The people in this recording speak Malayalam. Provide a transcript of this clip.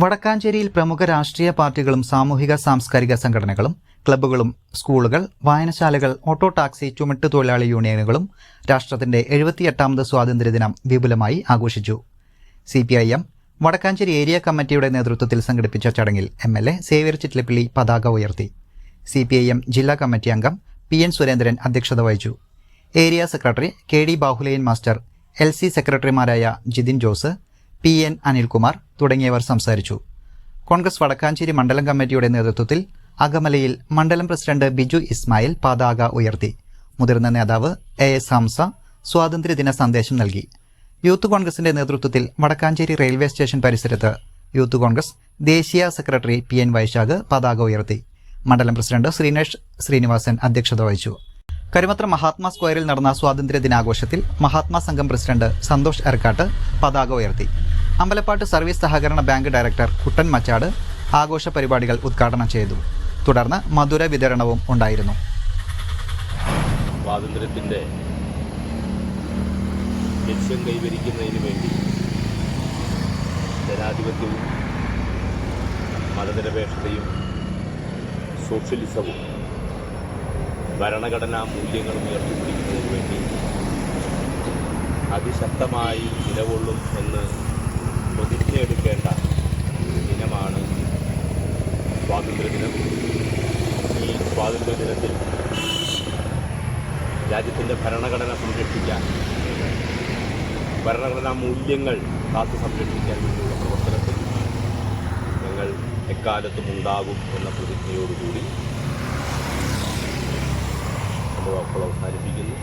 വടക്കാഞ്ചേരിയിൽ പ്രമുഖ രാഷ്ട്രീയ പാർട്ടികളും സാമൂഹിക സാംസ്കാരിക സംഘടനകളും ക്ലബ്ബുകളും സ്കൂളുകൾ വായനശാലകൾ ഓട്ടോ ടാക്സി ചുമട്ട് തൊഴിലാളി യൂണിയനുകളും രാഷ്ട്രത്തിന്റെ എഴുപത്തിയെട്ടാമത് സ്വാതന്ത്ര്യദിനം വിപുലമായി ആഘോഷിച്ചു. C P I M Vadakkanchery area കമ്മിറ്റിയുടെ നേതൃത്വത്തിൽ സംഘടിപ്പിച്ച ചടങ്ങിൽ M L A Xavier Chittilappilly പതാക ഉയർത്തി. സി പി ഐ എം ജില്ലാ കമ്മിറ്റി അംഗം പി എൻ സുരേന്ദ്രൻ അധ്യക്ഷത വഹിച്ചു. Area secretary K D Bahuleyan master L C സെക്രട്ടറിമാരായ Jithin Jose P N Anilkumar തുടങ്ങിയവർ സംസാരിച്ചു. കോൺഗ്രസ് വടക്കാഞ്ചേരി മണ്ഡലം കമ്മിറ്റിയുടെ നേതൃത്വത്തിൽ അകമലയിൽ മണ്ഡലം പ്രസിഡന്റ് ബിജു ഇസ്മായിൽ പതാക ഉയർത്തി. മുതിർന്ന നേതാവ് എ എസ് ഹംസ സ്വാതന്ത്ര്യദിന സന്ദേശം നൽകി. യൂത്ത് കോൺഗ്രസിന്റെ നേതൃത്വത്തിൽ വടക്കാഞ്ചേരി റെയിൽവേ സ്റ്റേഷൻ പരിസരത്ത് യൂത്ത് കോൺഗ്രസ് ദേശീയ സെക്രട്ടറി പി എൻ വൈശാഖ് പതാക ഉയർത്തി. മണ്ഡലം പ്രസിഡന്റ് ശ്രീനേഷ് ശ്രീനിവാസൻ അധ്യക്ഷത വഹിച്ചു. കരുമത്ര മഹാത്മാ സ്ക്വയറിൽ നടന്ന സ്വാതന്ത്ര്യ ദിനാഘോഷത്തിൽ മഹാത്മാ സംഘം പ്രസിഡന്റ് സന്തോഷ് എർക്കാട്ട് പതാക ഉയർത്തി. അമ്പലപ്പാട്ട് സർവീസ് സഹകരണ ബാങ്ക് ഡയറക്ടർ കുട്ടൻ മച്ചാട് ആഘോഷ പരിപാടികൾ ഉദ്ഘാടനം ചെയ്തു. തുടർന്ന് മധുര വിതരണവും ഉണ്ടായിരുന്നു. സ്വാതന്ത്ര്യത്തിന്റെ ലക്ഷ്യം കൈവരിക്കുന്നതിന് വേണ്ടി ജനാധിപത്യവും മതനിരപേക്ഷതയും സോഷ്യലിസവും ഭരണഘടനാ മൂല്യങ്ങളും ഉയർത്തിപ്പിടിക്കുന്നതിന് വേണ്ടി അതിശക്തമായി നിലകൊള്ളും എന്ന് പ്രതിജ്ഞയെടുക്കേണ്ട ദിനമാണ് സ്വാതന്ത്ര്യദിനം. ഈ സ്വാതന്ത്ര്യദിനത്തിൽ രാജ്യത്തിന്റെ ഭരണഘടന സംരക്ഷിക്കാൻ ഭരണഘടനാ മൂല്യങ്ങൾ കാത്തു സംരക്ഷിക്കാൻ വേണ്ടിയുള്ള പ്രവർത്തനത്തിൽ ഞങ്ങൾ എക്കാലത്തും ഉണ്ടാകും എന്ന പ്രതിജ്ഞയോടുകൂടി വാക്കുകൾ അവസാനിപ്പിക്കുന്നു.